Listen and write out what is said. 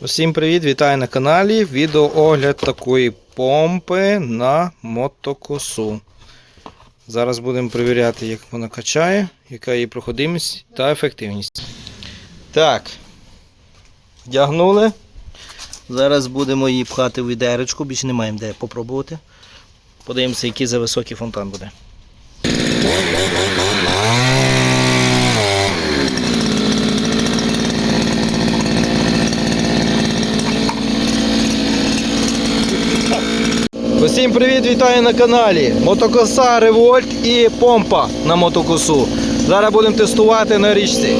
Усім привіт, вітаю на каналі. Відеоогляд такої помпи на мотокосу. Зараз будемо перевіряти, як вона качає, яка її проходимість та ефективність. Так. Вдягнули. Зараз будемо її пхати в відеречку, більше не маємо де попробувати. Подивимося, який за високий фонтан буде. Усім привіт, вітаю на каналі. Мотокоса Револьт і помпа на мотокосу. Зараз будемо тестувати на річці.